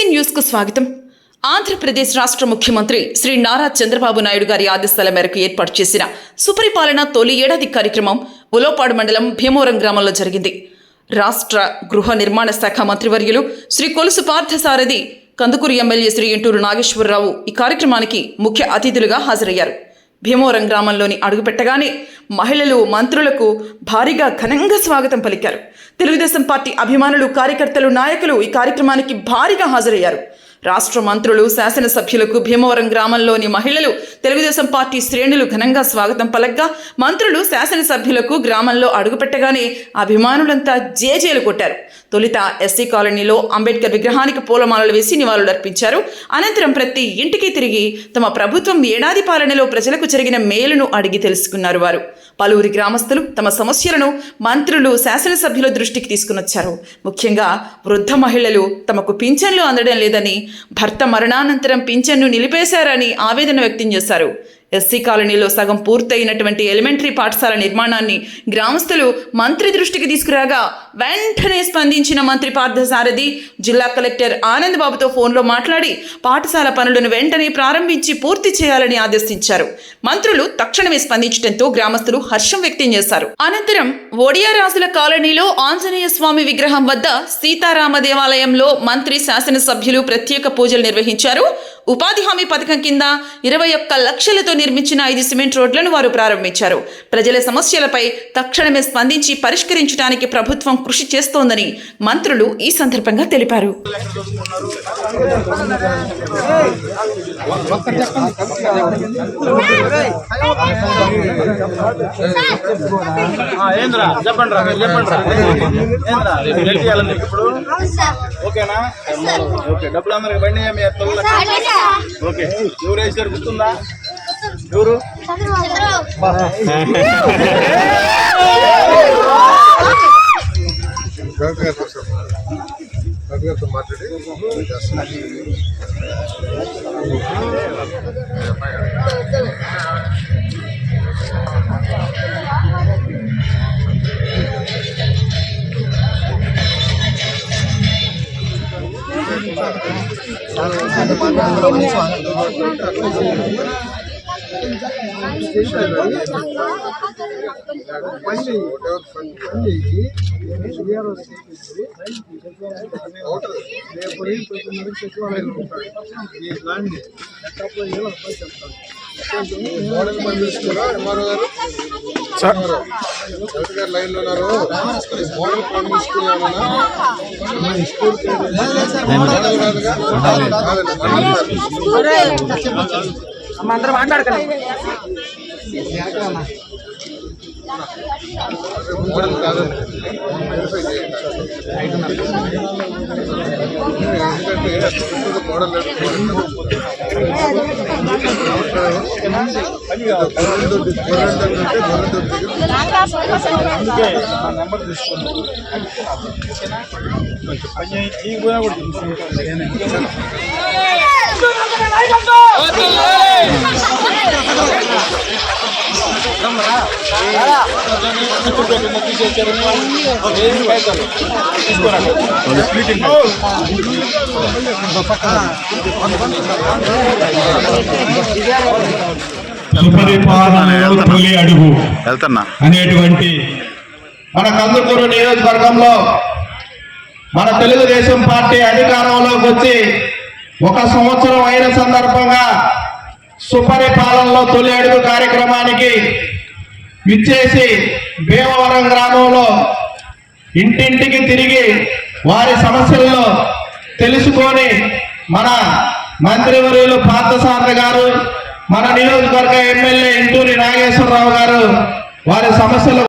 SSC న్యూస్కు స్వాగతం. ఆంధ్రప్రదేశ్ రాష్ట్ర ముఖ్యమంత్రి శ్రీ నారా చంద్రబాబు నాయుడు గారి ఆదేశాల మేరకు ఏర్పాటు చేసిన సుపరిపాలన తొలి ఏడాది కార్యక్రమం ఉలోపాడు మండలం భీమవరం గ్రామంలో జరిగింది. రాష్ట్ర గృహ నిర్మాణ శాఖ మంత్రివర్యులు శ్రీ కొలుసు పార్థసారథి కందుకూరు ఎమ్మెల్యే శ్రీ ఎంటూరు నాగేశ్వరరావు ఈ కార్యక్రమానికి ముఖ్య అతిథులుగా హాజరయ్యారు. భీమవరం గ్రామంలోని అడుగుపెట్టగానే మహిళలు మంత్రులకు భారీగా ఘనంగా స్వాగతం పలికారు. తెలుగుదేశం పార్టీ అభిమానులు కార్యకర్తలు నాయకులు ఈ కార్యక్రమానికి భారీగా హాజరయ్యారు. రాష్ట్ర మంత్రులు శాసనసభ్యులకు భీమవరం గ్రామంలోని మహిళలు తెలుగుదేశం పార్టీ శ్రేణులు ఘనంగా స్వాగతం పలగ్గా మంత్రులు శాసనసభ్యులకు గ్రామంలో అడుగుపెట్టగానే అభిమానులంతా జేజేలు కొట్టారు. తొలుత ఎస్సీ కాలనీలో అంబేద్కర్ విగ్రహానికి పూలమాలలు వేసి నివాళులర్పించారు అనంతరం ప్రతి ఇంటికి తిరిగి తమ ప్రభుత్వం ఏడాది పాలనలో ప్రజలకు జరిగిన మేలును అడిగి తెలుసుకున్నారు వారు. పలువురి గ్రామస్తులు తమ సమస్యలను మంత్రులు శాసనసభ్యుల దృష్టికి తీసుకునొచ్చారు. ముఖ్యంగా వృద్ధ మహిళలు తమకు పింఛన్లు అందడం లేదని భర్త మరణానంతరం పింఛన్ను నిలిపేశారని ఆవేదన వ్యక్తం చేశారు. ఎస్సీ కాలనీలో సగం పూర్తయినటువంటి ఎలిమెంటరీ పాఠశాల నిర్మాణాన్ని గ్రామస్తులు మంత్రి దృష్టికి తీసుకురాగా వెంటనే స్పందించిన మంత్రి పార్థసారథి జిల్లా కలెక్టర్ ఆనంద్ బాబుతో ఫోన్లో మాట్లాడి పాఠశాల పనులను వెంటనే ప్రారంభించి పూర్తి చేయాలని ఆదేశించారు. మంత్రులు తక్షణమే స్పందించడంతో గ్రామస్తులు హర్షం వ్యక్తం చేశారు. అనంతరం ఒడియారాజుల కాలనీలో ఆంజనేయ స్వామి విగ్రహం వద్ద సీతారామ దేవాలయంలో మంత్రి శాసనసభ్యులు ప్రత్యేక పూజలు నిర్వహించారు. ఉపాధి హామీ పథకం కింద ఇరవై ఒక్క లక్షలతో నిర్మించిన ఐదు సిమెంట్ రోడ్లను వారు ప్రారంభించారు. ప్రజల సమస్యలపై తక్షణమే స్పందించి పరిష్కరించడానికి ప్రభుత్వం కృషి చేస్తోందని మంత్రులు ఈ సందర్భంగా తెలిపారు. ఓకేనా? ఓకే డబ్బులు అందరికి బండి మీ పిల్లలకి ఓకే. ఎవరు వేసారు గుర్తుందా? ఎవరు? గారితో మాట్లాడి కలెక్టర్ గారితో మాట్లాడి పని whatever మోడల్ పని తీసుకురా ఎంఆర్ఓ గారు గారు లైన్లో ఉన్నారు. మోడల్ కాదండి చేయండి ఎందుకంటే మోడల్ అందుకే నా నెంబర్ తీసుకోండి కొంచెం పని అయ్యి ఈ పోయినా కూడా తీసుకుంటాను అడుగు. వెళ్తున్నా. అనేటువంటి మన కందుకూరు నియోజకవర్గంలో మన తెలుగుదేశం పార్టీ అధికారంలోకి వచ్చి ఒక సంవత్సరం అయిన సందర్భంగా సుపరిపాలనలో తొలి అడుగు కార్యక్రమానికి విచ్చేసి భీమవరం గ్రామంలో ఇంటింటికి తిరిగి వారి సమస్యలను తెలుసుకొని మన మంత్రివర్యులు పార్థసారథ గారు మన నియోజకవర్గ ఎమ్మెల్యే ఇంటూరి నాగేశ్వరరావు గారు వారి సమస్యలు